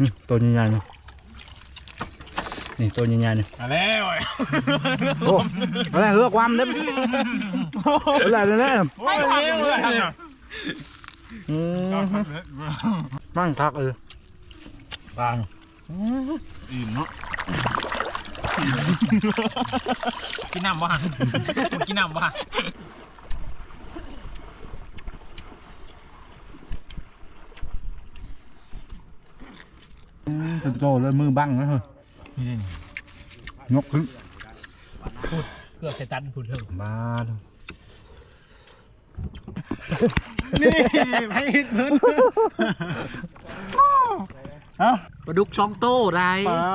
นี่ตัวใหญ่ๆนี่นี่ตัวใหญ่ๆนี่มาแล้วโอ้อะไรเฮือกความเด้มอะไรเลยเนี่ยโอ้ยเลี้ยงเลยอืมมั่งทักเออบางอิ่มเนาะกินน้ำบ้างกินน้ำบ้าง ตึงโตเลยมือบังนะเฮ้ยนี่นี่งกขึ้นเพื่อใช้ตันพูดเถอะบ้าดนี่ไม่เห็นเพิ่นปลาดุกช่องโต้ได้ปลา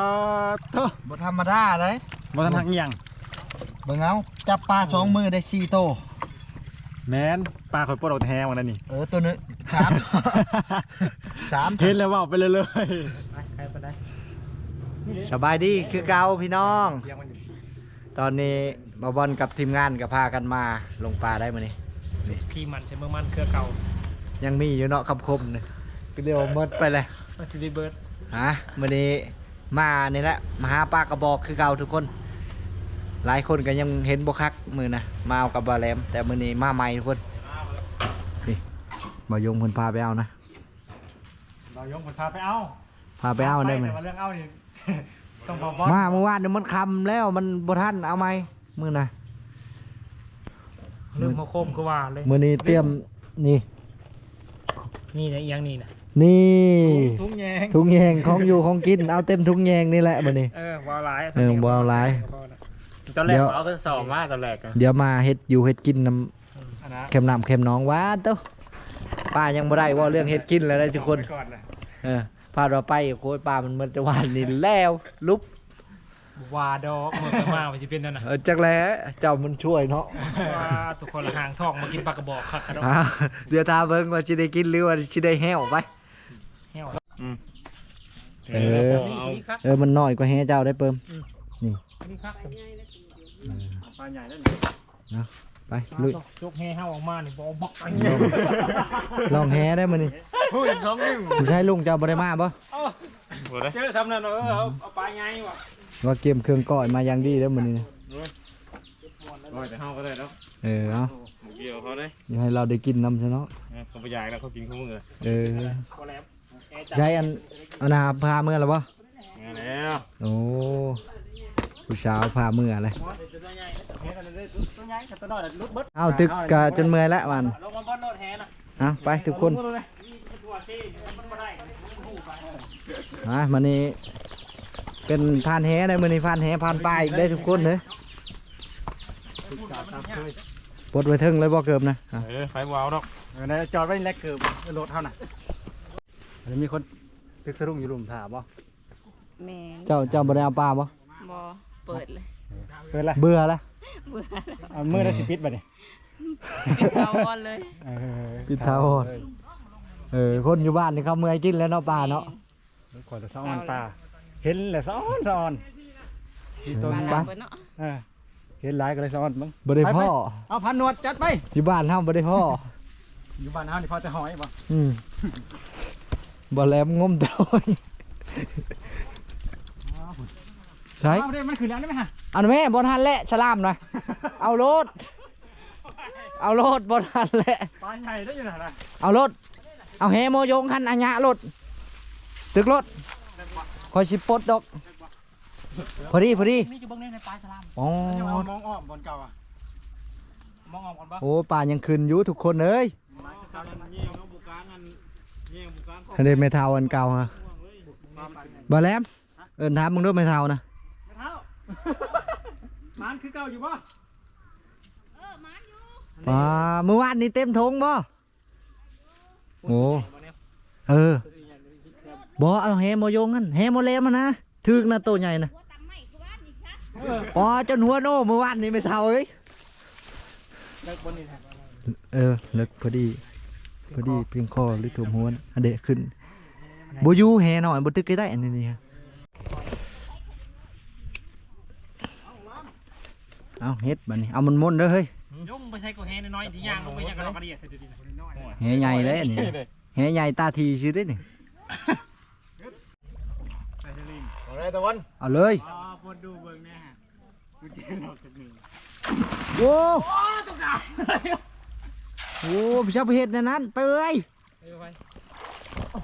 เถอะบ่ธรรมดาเลยมาทันทักยังเบิ่งเอาจับปลาสองมือได้สี่โตแมน ปลาข่อยปลดออกแทงวันนั้นนี่เออตัวนึงสามสามเห็นแล้วว่าไปเลยเลยใครไปได้สบายดีคือเก่าพี่น้อง ตอนนี้มาบอลกับทีมงานกับพากันมาลงปลาได้มานี่พี่มันใช่เมื่อมันเครือเก่า ยังมีอยู่เนาะคำคมนี่ก็เดียวหมดไปเลยมันจะได้เบิร์ดฮะมื้อนี้มานี่แหละมาหาปลากระบอกคือเก่าทุกคน หลายคนก็ยังเห็นบ่คักมือนะมาเอากับบาแหลมแต่มื้อนี้มาใหม่ทุกคนนี่ บ่ยงเพิ่นพาไปเอานะเรายกมันพาไปเอาพาไปเอาได้ไหมแต่ว่าเรื่องเอานี่ ต้องบอกบอสมาเมื่อวานเนี่ยมันคำแล้วมันบ่ทันเอาไหมมื้อน่ะเรื่องมาโคมก็ว่าเลยมื้อนี้เตรียมนี่นี่นะอีหยังนี่นะนี่ทุกแยงถุงแยงของอยู่ของกินเอาเต็มถุงแยงนี่แหละมื้อนี้ เออวาวร้ายเออวาวร้าย ตอนแรเดี๋กยวเอาก็สอบมาตอนแรกอะเดี๋ยวมาเฮ็ดอยู่เฮ็ดกินน้อันนะำเค็มน้ำเค็มน้องหว้านเต้า ป้ายังบ่ได้เว่าเรื่องเฮ็ดกินแล้วได้ทุกคนไปก่อนนะเออพาเราไปโค้ยปลามันมันจะหวานนี่แล้วลุบวาดอกหมดจะมาไปสิเป็นนั่นน่ะเออจักแล้เจ้ามันช่วยเนาะว่าทุกคนละห่างทองมากินปลากระบอกคักกระดอกอ่าเดี๋ยวตาเบิ่งว่าสิได้กินหรือว่าสิได้แห้วไป แห้วเออนี่ครับเออมันน้อยกว่าแห้เจ้าได้เปิมนี่ครับปลาใหญ่นั่น ไปลุยยกแห่ห้าออกมานี่บอบอกลองแห้ได้มื้อนี้พูดสองนิ้วผู้ชายลุงเจ้าบ่ได้มาบ่เจอซ้ำนั่นเออเอาเอาปลาใหญ่ว่ะว่าเกมเครื่องก่อยมาอย่างดีแล้วมื้อนี้นะโอ้ยแต่เฮาก็ได้เนาะเออเอาหมูเกี่ยวเขาได้อย่าให้เราได้กินน้ำซะเนาะเออเขาไปยายแล้วเขากินข้าวมือเลยเออพอแล้วใช้อันอันนาพาเมื่อแล้วบ่งั้นแล้วโอ้ ผู้สาวพาเมื่อเลยตัวใหญ่แห่กันเลยตัวใหญ่กับตัวน้อยลุกเบิดเอาตึกกะจนเมื่อยแล้วมันลงมาบอลโลดแห่นะเอาไปทุกคนตัวซี่มันไม่ได้มันหูไปอะมันนี้เป็นพานแหในมือนี้พานแหพานปลาอีกได้ทุกคนเลยปลดไว้เทิงเลยบ่เกิบนะอะเออไฟวาวดอกเออจอดไว้แลกเกือบรถเท่าน่ะมีคนตึกสรุงอยู่รุมถามบ่แม่นเจ้าเจ้าบ่ได้เอาปลาบ่บอ เปิดเลยเปิดละเบื่อละเบื่อเอามือได้สิปิดบ่นี่ปิดเตาบอลเลยเออปิดเท้าโหดเออคนอยู่บ้านนี่เขาเมื่อยกินแล้วเนาะปลาเนาะขวดละสองอันปลาเห็นแหละสองสอนที่ต้นปลาไปลาเปิดเนาะเออเห็นหลายก็เลยสอนมึงบ่ได้พ่อเอาพันหนวดจัดไป อยู่บ้านเฮาบ่ได้พ่อ อยู่บ้านเฮานี่พอจะหอยบ่อืมบ่แหลมงมเต้อย ใช่เอาเด้มันขึ้นแล้วได้ไหมฮะอันแม่บนหันแหละฉลามหน่อยเอารถเอารถบนหันแหละปลาใหญ่ได้อยู่น่ะนะเอารถเอาแฮโมโยงหันอัญญะรถตึกรถคอยชิปปลดดอกพอดีพอดีนี่อยู่เบื้องในในปลาสลามอ๋อยังเอามองอ้อมบนเก่าอะมองอ้อมก่อนบ่โอ้ป่ายังขึ้นอยู่ทุกคนเอ้ยเขาเล่นเงี้ยงเอาบุกกลางอันเงี้ยงบุกกลางอันนี้ไม่เท่าอันเก่าฮะบาแลมเอินถามมึงด้วยไม่เท่านะ ไม่เท่ามันคือเก่าอยู่บ่ป่าเมื่อวานนี้เต็มทงบ่โอ้เออบ่เอาแฮโมโยงนั่นแฮโมเลมอะนะถึกนะตัวใหญ่นะอ๋อจนหัวโน่เมื่อวานนี้ไม่เท่าเอ้ยเลิกบนนี่แหละเออเลิกพอดีพอดีเพียงคอหรือถุมหัวนะอันเดะขึ้นบอยูแฮหน่อยบตึกก็ได้อันนี้นี่ฮะ เอาเฮ็ดบัดนี้เอามันมนเด้อเฮ้ยยงไปใช้กูแฮน้อยๆที่ย่างลงไปย่างกระดอกกระเดียดใส่ตัวดินน้อยแฮใหญ่เลยนนี้แฮใหญ่ตาทีชื่อได้นี่เอาเลยตะวันเอาเลยอ๋อพอดูเบิ่งเนี่ยฮะกูเจอดอกจากหนึ่งโอ้โอ้พี่ชอบไปเห็ดในนั้นไปเลย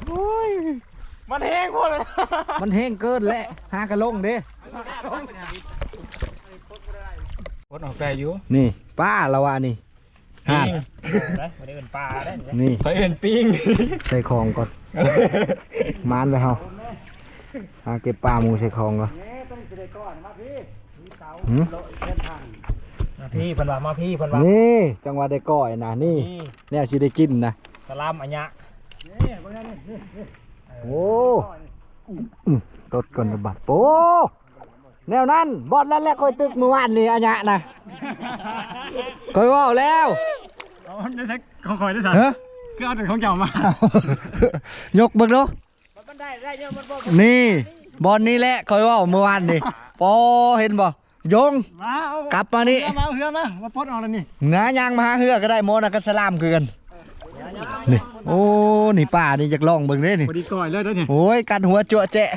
โอ้ยมันแห้งหมดเลยมันแห้งเกินแหละหากระลงเด้ รถออกไกลอยู่นี่ป้าละวานี่ห่านได้ไม่ได้เอินปลาได้นี่ไปเอินปิ้งใส่ของก่อนมานไปเฮาหาเก็บปลาหมูใส่ของก่อนหืมมาพี่เพันว่ามาพี่เพันว่านี่จังหวะได้ก้อยนะนี่เนี่ยสิได้กินนะสลามอัญญะโอ้อืมตดก่อนระบัดโอ้ แนวนั้นบอดแล้วแหละคอยตึกเมื่อวานนี่อัญญะนะคอยว่าแล้วเอาได้สักของคอยได้สักเฮ้ยคือเอาแต่ของเจ้ามา ยกเบิ่งดูนี่บอลนี่แหละคอยว่าเมื่อวานนี่ปอเห็นบ่ยงมาเอากลับมานี่เฮือมาเอาเฮือมามาปลดออกแล้วนี่งายางมาหาเฮือก็ได้โมนะก็สลามคือกันนี่โอ้นี่ป้านี่อยากลองเบิ่งเด้นี่พอดีก่อยเลยเด้อนี่โอ้ยกันหัวจั่วแจะ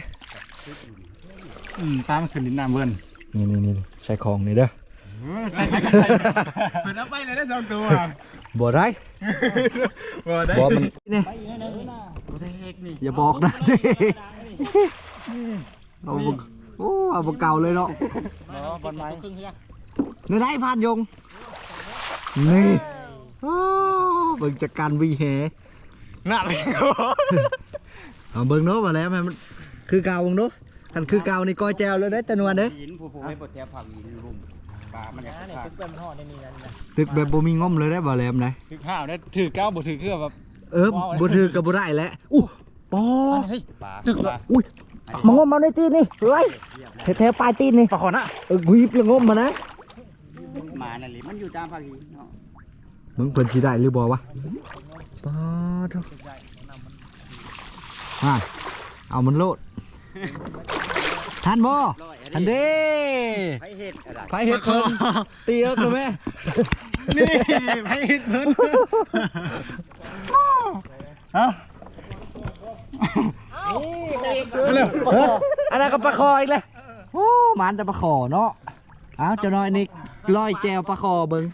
อืมตามขึ้นดินน้ำเบิ่นนี่นี่นี่ใส่ของนี่เด้อใส่เปิดเอาไปเลยได้สองตัวบ่ได้บ่ได้บ่มันนี่บ่ได้เฮ็ดนี่อย่าบอกนะเอาบ่โอ้เอาบ่เก่าเลยเนาะบอลไม้ครึ่งเฮือนี่ได้พานยงนี่โอ้เบิ่งจากการวีแหหน้าเลยเอาเบิ่งเนาะมาแล้วมันคือเก่าเบิ่งเนาะ คันคือเก่านี่ก้อยแจวเลยได้แต่นวลเด้หินผู้ผู้ให้บดแทบผักหินรุมปลามันอยากนี่ขาดตึกเป็นห่อในนี่นั่นนะตึกแบบบ่มีง่อมเลยได้บ่แหลมได้ถือข้าวได้ถือเก้าบ่ถือเครื่องแบบเออบ่ถือกับบ่ได้แหล้วอู้ปอเฮ้ยปลาตึกปลาอุ้ยมางมเอาในตีนนี่เฮ้ยแถวๆปลายตีนนี่ปลาขอนะเออหยิบแล้วงมมานะหมานั่นแหละมันอยู่ตามผักหินเนาะมึงเพิ่นสิได้หรือบ่วะปอดฮ่าเอามันโลด ทันบ่ทันเด้ไผเฮ็ดอะไรไปเฮ็ดเพิ่นตีเอิกเลยแม่นี่ให้เห็นเพิ่นฮะเร็วอันนั้นก็ปลาคออีกเลยโอ้หมันแต่ปลาคอเนาะอ้าวเจ้าน้อยนี่ลอยแจวปลาคอเบิ่ง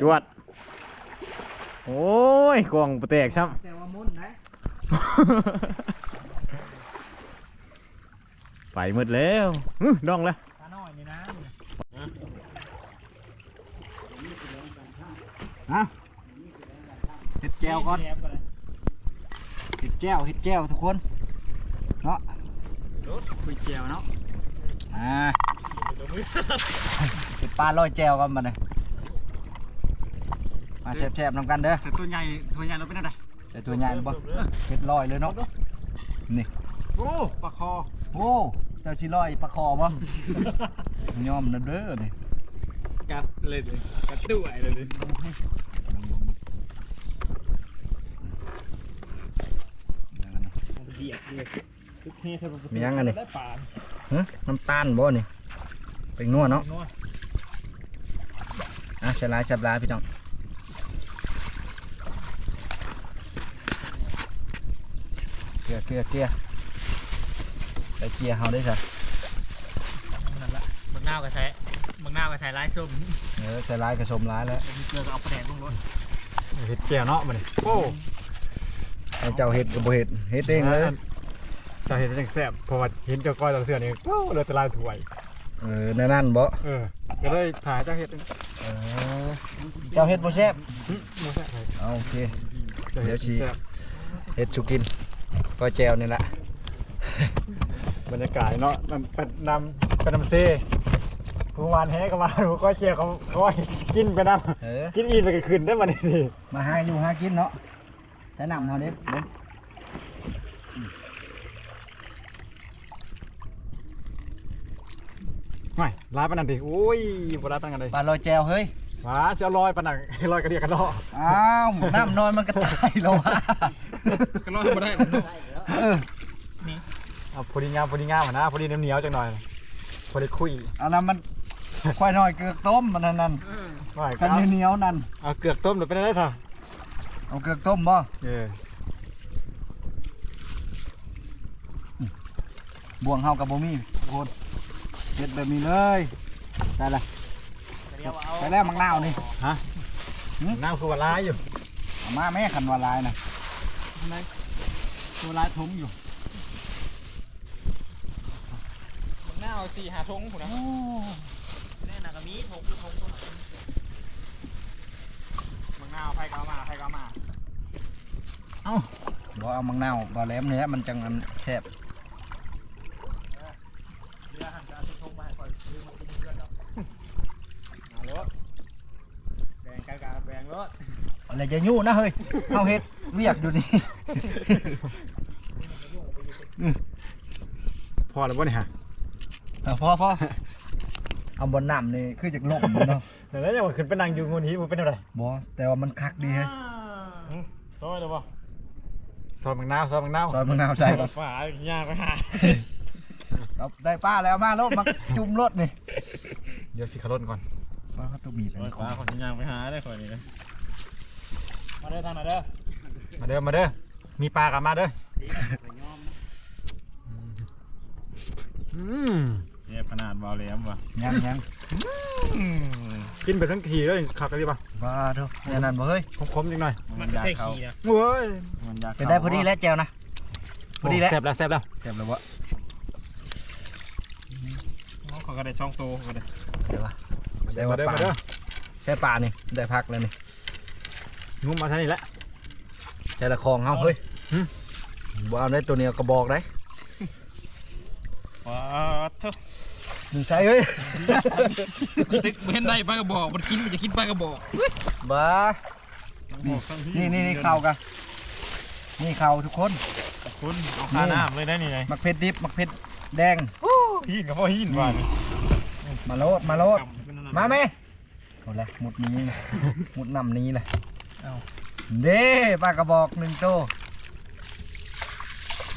จวด โอ้ยกวางปแตกซ้ำแต่ว่ามุนนะไปหมดแล้วอื้อดองแล้วฮะเฮ็ดแจวก่อนเฮ็ดแจวเฮ็ดแจวทุกคน เนาะคุยเจียวเนาะ อ่าเฮ็ดปลาลอยแจวกันมาเลย มาแซ่บๆนำกันเด้อเสร็จตัวใหญ่ตัวใหญ่เราเป็นอะไรแต่ตัวใหญ่บ่เฮ็ดลอยเลยเนาะนี่โอ้ปลาคอโอ้เจ้าชิลอยปลาคอบ่ยอมนะเด้อนี่กัดเลยดิกัดตู้ไอ้เลยดิเดียดเดียดทุกเฮ้ยเธอมียังอันนี้ได้ปลาฮะน้ำตาลบ่นี่เป็นนัวเนาะนัวอะฉลายฉลายพี่น้องเก ลือเกลือเกลือใส่เกลือเฮาได้ซะนั่นละบางนาวก็ใช้บางนาวก็ใช้ลายส้มเออใส่ลายกระสมลายแล้วมีเกลือก็เอาแปลกลงรถเห็ดแก้วเนาะมันโอ้ให้เจ้าเฮ็ดก็บ่เฮ็ดเฮ็ดเองเลยจะเห็ดจังแซ่บเพราะว่าเห็นเจ้าก้อยตัวเสือนี่โอ้เลยตะลายถวยเออนั่นนั่นบ่เออก็เลยถ่ายเจ้าเห็ดเออเจ้าเฮ็ดบ่แซ่บหมูแซ่บเลยเอาโอเคเดี๋ยวชี้เฮ็ดสุกิน ก็แจวนี่แหละบรรยากาศเนาะนำเป็นนำเป็นนำเซ่ผู้วานแฮก็มาผู้ก้อยเชียร์เขาก้อยกินไปนเออำกินอีกไปก็คืนได้มานี่นี่มาหาอยู่หากินเนาะใช้น้ำเฮาเด้เด้ไม่ร้ายปานนันดิโอ้ยบ่ได้ตั้งกันเลยปลาลอยแจวเฮ้ยมาเสียลอยปานนันลอยกระเดียกระดออ้าวน้ำนอนมันก็ตายแล้ววะ กระดอบ่ได้เออเอาพอดีงามพอดีงามอะนะพอดีเหนียวๆจังหน่อยพอดีคุยอันนั้นมันควายน้อยเกือกต้มมันนั่นนั่นไม่กันเหนียวๆนั่นเอาเกือกต้มหรือเป็นอะไรท่ะเอาเกลือต้มบ่เออบ่วงเฮากับบ่มีโคตรเฮ็ดแบบนี้เลยได้ละไปแล้วมังนาวนี่น้ำคือว่าร้ายอยู่เอามาแม่คันว่าลายนะ ตัวร้ายทุ้มอยู่หน้าเอาสี่หาทงผมนะแน่นะก็มีทงทงทงมึงหน้าเอาไพ่ก็เอามาไพ่ก็เอามาบ่เอามังนาวบ่แหลมเนี่ยมันจังอันแซ่บเรือหันจะเอาทงมาให้คอยซื้อมากินเพื่อนดอกเอารถแบ่งกันกับแบ่งรถอะไรจะยู่นะเฮ้ยเฮาเฮ็ด เวียกอยู่นี่ พอแล้วบ่เนี่ยฮะเอาพอพอเอาบนน้ำนี่คือจากลมเนาะเดี๋ยวแล้วจะมาขึ้นไปนั่งอยู่งูนี้มันเป็นอะไรบ่แต่ว่ามันคักดีเฮ้ยซอยเดี๋ยวบ่ซอยมังนาวซอยมังนาวซอยมังนาวใส่บ่ฝาย่างไปหาเอาได้ป้าแล้วมาโลดมาจุ่มรถนี่เดี๋ยวสิขารถก่อนป้าเขาต้องมีเป็นฝาเขาสิย่างไปหาได้คนนี้เลยมาเด้อทางไหนเด้อ มาเด้อมาเด้อมีปลากลับมาเด้ออืมเนี่ยขนาดเบาแหลมว่ะยังยังกินไปทั้งทีแล้วขับกันดีป่ะบ้าเถอะเนี่ยนั่นบ่เฮ้ยคมๆนิดหน่อยมันอยากเขาเว้ยมันอยากเป็นได้พอดีแล้วแจวนะพอดีแล้วแซ่บแล้วแซ่บแล้วแซ่บแล้ววะเขาก็ได้ช่องโตเขาก็ได้เดี๋ยววะได้มาว่าเด้อป่ามาเด้อแค่ป่านี่ได้พักแล้วนี่งุ้มมาทางนี้แหละ ใช่ละคลองเฮาเฮ้ยหึบ่เอาได้ตัวเนี้ยกระบอกได้ว้าเถอะมึงใส่เฮ้ยตึกเห็นได้ปลากระบอกมันกินมันจะกินปลากระบอกบ้านี่นี่นี่เข้ากันนี่เข้าทุกคนคุณเอาขาหน้าเลยได้นี่ไงมักเผ็ดดิบมักเผ็ดแดงหินกับพ่อหินว่ะมาโลดมาโลดมาไหมเอาละหมุดนี้นะหมุดนำนี้นะเด้ปลากระบอกหนึ่งตัว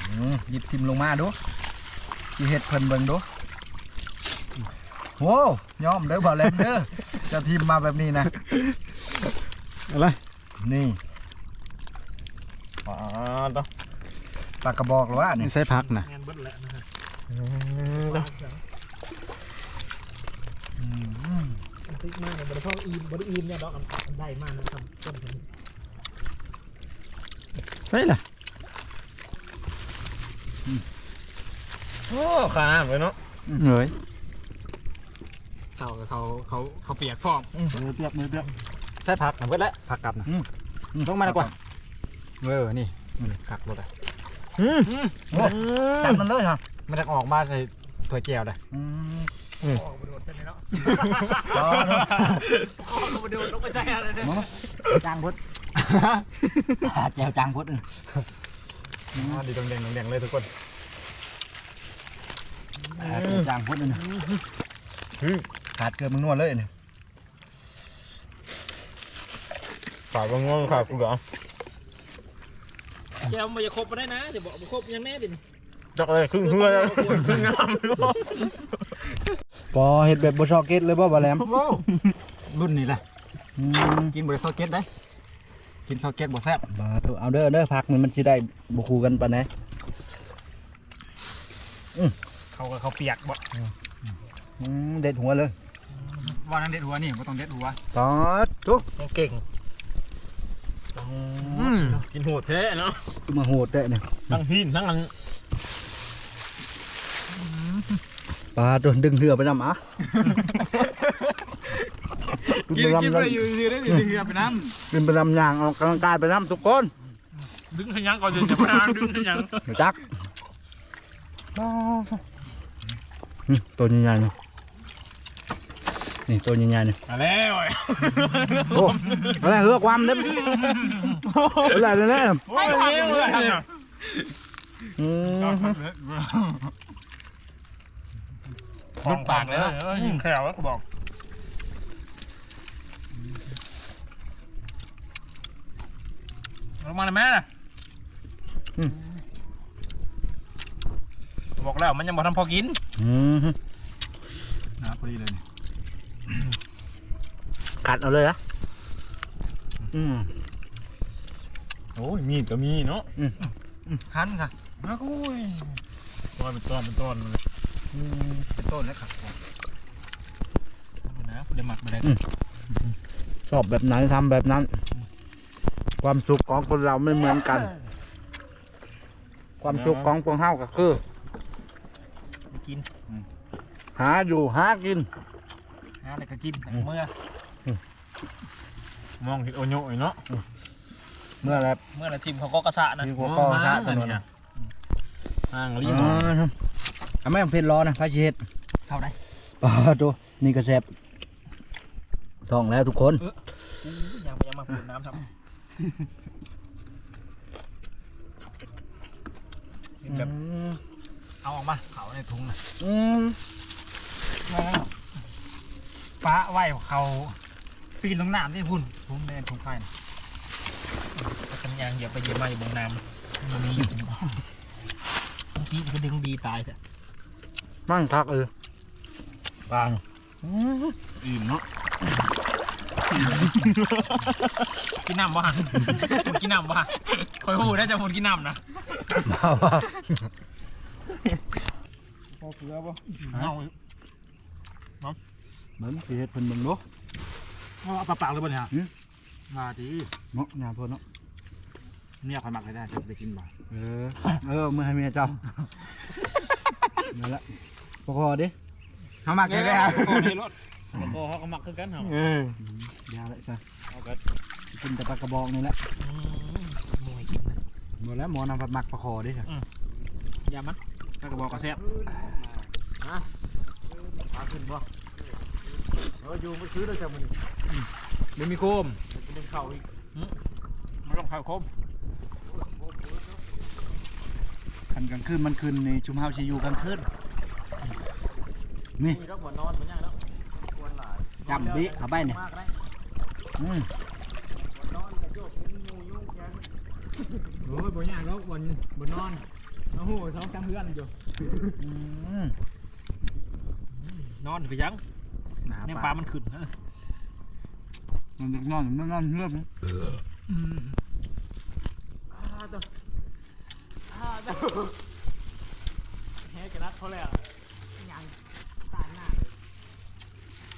อืมหยิบทิมลงมาดูที่เห็ดเพิ่นเบิ่งดูโว้ยอมเด้อบ่าวแลมเด้อจะทิมมาแบบนี้นะอะไรนี่อ๋อต้องปลากระบอกหรือว่านี่ใส่พักนะงานเบิ้ลแล้วนะตึกมากเลยบริพ่ออีมบริอีมเนี่ยดอกมันได้มากนะทำต้นทุน ใส่ละโอ้ขาหน้าเลยเนาะเฮ้ยเขาเขาเขาเขาเปียกพร้อมมือเปียกมือเปียกใส่ผักหนังเบิดแล้วผักกลับนะต้องมาดีกว่าเออนี่นี่ขักรถอะจับมันเลยฮะมันจะออกมาใส่ถ้วยแก้วเลยอืมออกมาโดดเส้นนี้เนาะรอเนอะออกมาโดดลงไปใส่อะไรเนี่ยมาจางพุด แจวจางพุดอ๋อดีดงแดงดงแดงเลยทุกคนจางพุดนี่ขาดเกินมึงนวดเลยนี่ฝากก็ง่วงฝากกูเหรอแกมันจะครบมาได้นะจะบอกมันครบยังแน่ดิจักเลยครึ่งเฮือครึ่งงามเลยพอเห็ดแบบบชอเก็ตเลยบ่บ่แหลมรุ่นนี้แหละอืมกินบริซอเก็ตได้ กินซอเก็ตบ่แซ่บบาตัวเอาเด้อเด้อพักมันมันสิได้บ่คู่กันปานใดเขากับเขาเปียกบ่อืมเด็ดหัวเลยว่านั้นเด็ดหัวนี่บ่ต้องเด็ดหัวตอดทุกเก่งกินโหดแท้เนาะมาโหดได้เนี่ยทั้งหินทั้งอันปลาตัวดึงเหือไปนำอะ กินกินไปอยู่อยู่ได้ดึงเรือไปน้กินไปนำยางออกกำลังกายไปนำทุกคนำดึงขยังก่อนจะไปน้ำดึงขยังเดี๋ยวจักนี่ตัวใหญ่ๆนี่นี่ตัวใหญ่ๆนี่มาแล้วโอ้อะไรเหือความเด้ออะไรเลยเนี่ยโอ้ยเลี้ยงเลยอืมรุดปากเลยนะยิงแขวแล้วกูบอก ลงมาเลยแม่น่ะบอกแล้วมันยังบ่ทำพอกินอืมนะพอดีเลยนี่กัดเอาเลยเหรอะอืม โอ้ยมีดก็มีเนาะหันค่ะโอ้ยต้อนเป็นต้อนเป็นต้อนเลยเป็นต้นแล้วครับนะเดี๋ยวหมักไปได้ชอบแบบไหนทำแบบนั้น ความสุขของคนเราไม่เหมือนกัน ความสุขของพวกเฮาก็คือ กิน หาอยู่หากินนะแล้วก็กินเมื่อมองเห็นโอโยยเนาะเมื่อไร เมื่อเราทิมเขาก็กระสะนะมีหัวข้อชาตัวนี้ห่างรีอ๋บอทำไมผมเพชรร้อนนะพระเชษเท่าไหร่ปลาตัวนี่กระแซบท้องแล้วทุกคน ยังยังมาพูดน้ำทำ แบบเอาออกมาเขาในถุงนะอืมฟ้าไหวเขาปีนลงน้ำที่พุ่นถุงแดงถุงไข่กันยางเหยียบไปเหยียบมาอยู่บนน้ำมันมีอยู่จริงป่ะบางทีมันก็ดึงดีตายแต่มั่งคักเออปาง อิ่มเนาะ กินน้ำวะหมดกินน้ำวะคอยหูได้จะหมดกินน้ำนะมาว่าพอเกลือป่ะเอาเหมือนสิเฮ็ดเพิ่นเบิ่งเนาะเอาปลาปากเลยป่ะเนี่ยหืมมาดีเนาะงานเพิ่นเนาะเนี่ยคอยหมักให้ได้จะไปกินบ่เออเออมือให้เมียเจ้านั่นแหละพอคอดิเขาหมักเลยได้ครับ โอ้ยรถโอ้เขาก็หมักคือกันเหรอเออยาเลยซะเอาก็กินแต่ปลากระบอกนี่แหละมวยกินนะหมดแล้วหมอนำผัดหมักปลาคอดิจ้ะยามันถ้ากระบอกกระแซบปลาขึ้นบ่เอออยู่มาซื้อได้จากมันไม่มีโคมดึงเข่าอีกมันต้องเข่าโคมคันกลางคืนมันคืนในชุมเฮาสิอยู่กลางคืนนี่มีรักหัวนอนมันยังแล้ว จำดิเข้าไปเนี่ยมากได้อืมโอ้ยบ่ยากแล้ววันบนนอนโอ้โหท้องจำเพื่อนอยู่อืมนอนไปยังเนี่ยปลามันขึ้นนะมันนอนมันนอนเรื่องแฮกระนัดเขาแล้ว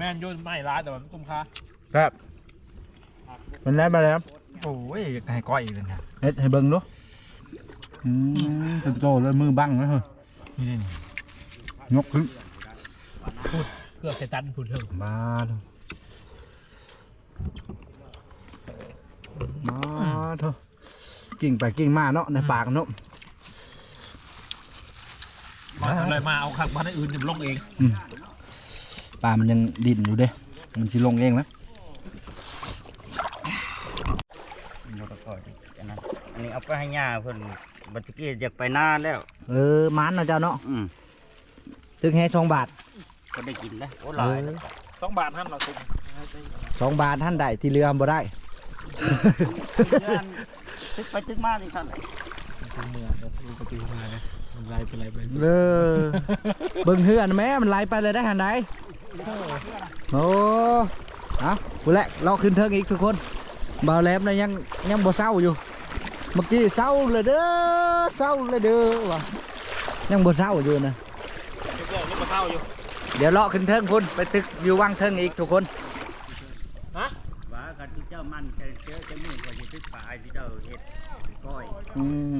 แม่นโยนไม่ร้ายแต่มันคุ้มค่าครับมันได้มาแล้วโอ้ยให้ก้อยอีกเลยนะเฮ็ดให้เบิ่งดูอืมเป็นโตเลยมือบังเลยเฮ้ยนี่นี่ยกขึ้นเกือบใส่ตันผุดเถอะมาเถอะมาเถอะกิ่งไปกิ่งมาเนาะในปากเนาะมาอะไรมาเอาขักบ้านอื่นจะลงเอง ปลามันยังดิ้นอยู่เด้ มันสิลงเองแล้วเราก็ก่อนอันนั้นอันนี้เอาไปให้ย่าเพิ่นบัดตะกี้อยากไปนานแล้ว เออมันเนาะเจ้าเนาะอืมตึงให้สองบาทก็ได้กินนะโอ้หลายแล้วสองบาทท่านเราสุกสองบาทท่านได้ที่เรือบ่ได้ย่านตึกไปตึกมานี่สั่นเลยเมื่อเดี๋ยวดูกระตือมาเลยมันไรเป็นไรไปเออเบิ่งเฮือนแม่มันไหลไปเลยได้หันไหน โอ้เอาพูดแหละเราขึ้นเทิงอีกทุกคนบ่าวแหลมนะยังยังบ่เศร้าอยู่ เมื่อกี้เศร้าเลยเด้อเศร้าเลยเด้อว่ะยังบ่เศร้าอยู่นะเรื่องนี้มาเข้าอยู่ เดี๋ยวเลาะขึ้นเทิงพุ่นไปตึกอยู่วังเทิงอีกทุกคนว่ากันที่เจ้ามันจะเจอจะมือก็สิตึกปลายที่เจ้าเฮ็ดก้อยอืม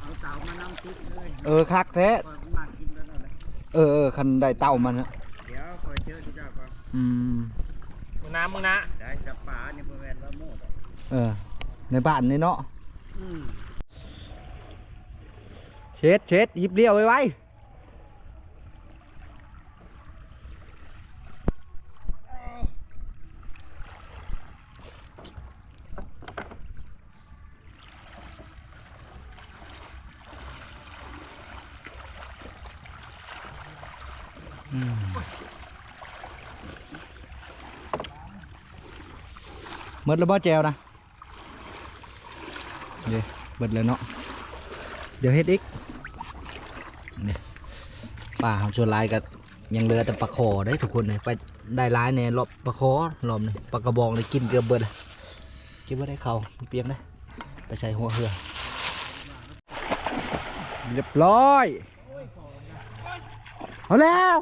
เอาเต่ามานำตึกเลยเออคักแท้ เออเออคันได้เต่ามันนะเดี๋ยวคอยเจอที่เจ้าก็อืมมึงน้ำมึงนะได้จับปลานี่บ่แม่นว่าโม่ดอกเออ ในบ้านนี่เนาะอืมเช็ดเช็ดหยิบเลี้ยวไว้ไว้ มดแล้วบ่แจวนะเดี๋ยวเบิดเลยเนาะเดี๋ยวเฮ็ดอีกนี่ป่าเขาชวนหลายกับยังเหลือแต่ปลาคอได้ทุกคนเลยไปได้หลายในรอบปลาคอรอบนี้ปลากระบองเลยกินเกือบเบิดเลยกินไม่ได้เขาเปียกนะไปใส่หัวเหือเรียบร้อยเอาแล้ว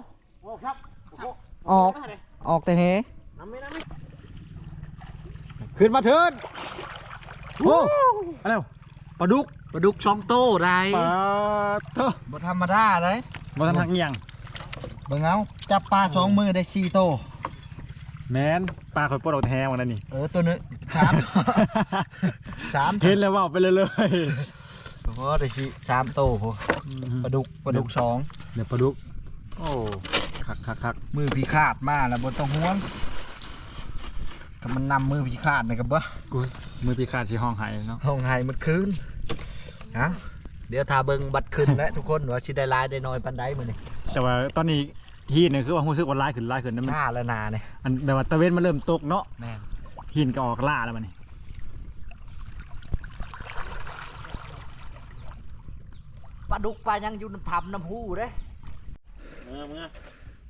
ออกออกแต่เฮ ขึ้นมาเถิดโอ้อะไรวะปลาดุกปลาดุกช่องโต้ได้ปลาเถอะบ่ธรรมดาเลยมาทันทักเงียงเบิ่งเอาจับปลาสองมือได้สี่โต แมนปลาข่อยปลดออกแทงวันนั้นนี่เออตัวนึงสามสามเห็นแล้วว่าไปเลยเลยโอ้ได้สี่สามโตพอปลาดุกปลาดุกสองเดี๋ยวปลาดุก โอ้คักคักคักมือพีคาดมาแล้วบ่ต้องห่วง ถ้ามันนำมือพีคาดนี่ก็บ่กูมือปีขาดที่ห้องหายเนาะห้องไห้มันคืนฮะเดี๋ยวทาเบิ่งบัดขึ้นแล้วทุกคนว่าสิได้หลายได้น้อยปานใดมื้อนี้แต่ว่าตอนนี้ฮีนเนี่ยคือว่ารู้สึกว่าร้ายขึ้นร้ายขึ้นนั่นมันชาแล้วนาเนี่ยอันแต่ว่าตะเวนมันเริ่มตกเนาะแม่นหินก็ออกล่าแล้วมันนี่ปลาดุกปลายังอยู่น้ำทํน้ำหูเด้เมื่อเมื่อ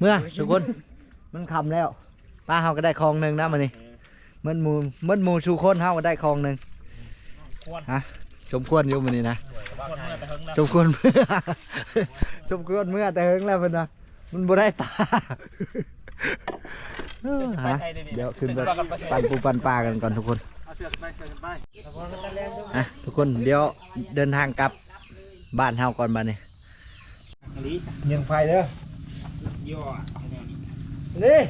เมื่อทุกคนมันคำแล้วป้าเฮาก็ได้คลองหนึ่งนะมันนี่ มันหมูมันหมูชูคนเฮาก็ได้คลองหนึ่งฮะสมควรอยู่มันนี่นะสมควรเมื่อสมควรเมื่อแต่เฮงแล้วเพิ่นนะมันบ่ได้ปลาเออฮะเดี๋ยวขึ้นไปปั่นปูปั่นปลากันก่อนทุกคนเอาเสือกไปเสือกไปอะทุกคนเดี๋ยวเดินทางกลับบ้านเฮาก่อนบัดนี้ยังไฟเด้อย่อนี่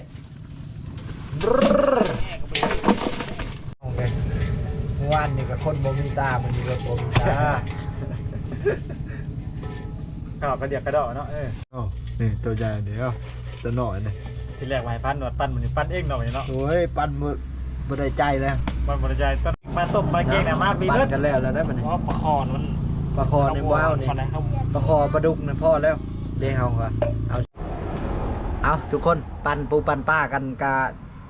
โอเคเมื่อวานนี่กับคนบ่มีตามันมีรถบ่มีตากระดอกกระเดียกกระดอกเนาะเออโอ้นี่ตัวใหญ่เดี๋ยวตัวหน่อยนี่ทีแรกวายปั้นหนวดปั้นมันนี่ปั้นเองหน่อยเนาะโอ้ยปั่นบ่บ่ได้ใจแล้วมันบริจายต้นมาต้มมาเก่งนะมาปีปั่เลือดนกันแล้วแล้วได้มันเพราะปลาคอมันปลาคอในว้าวนี่ปลาไหนเขาปลาคอปลาดุกนี่พ่อแล้วเด้เฮาก็เอาเอาทุกคนปั่นปูปั่นป้ากันกะ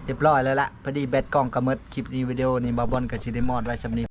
เรียบร้อยแล้วละพอดีแบตกล้องกระหมดคลิปนี้วิดีโอนี้บาบอนกับชิเดมอดไว้สำนี้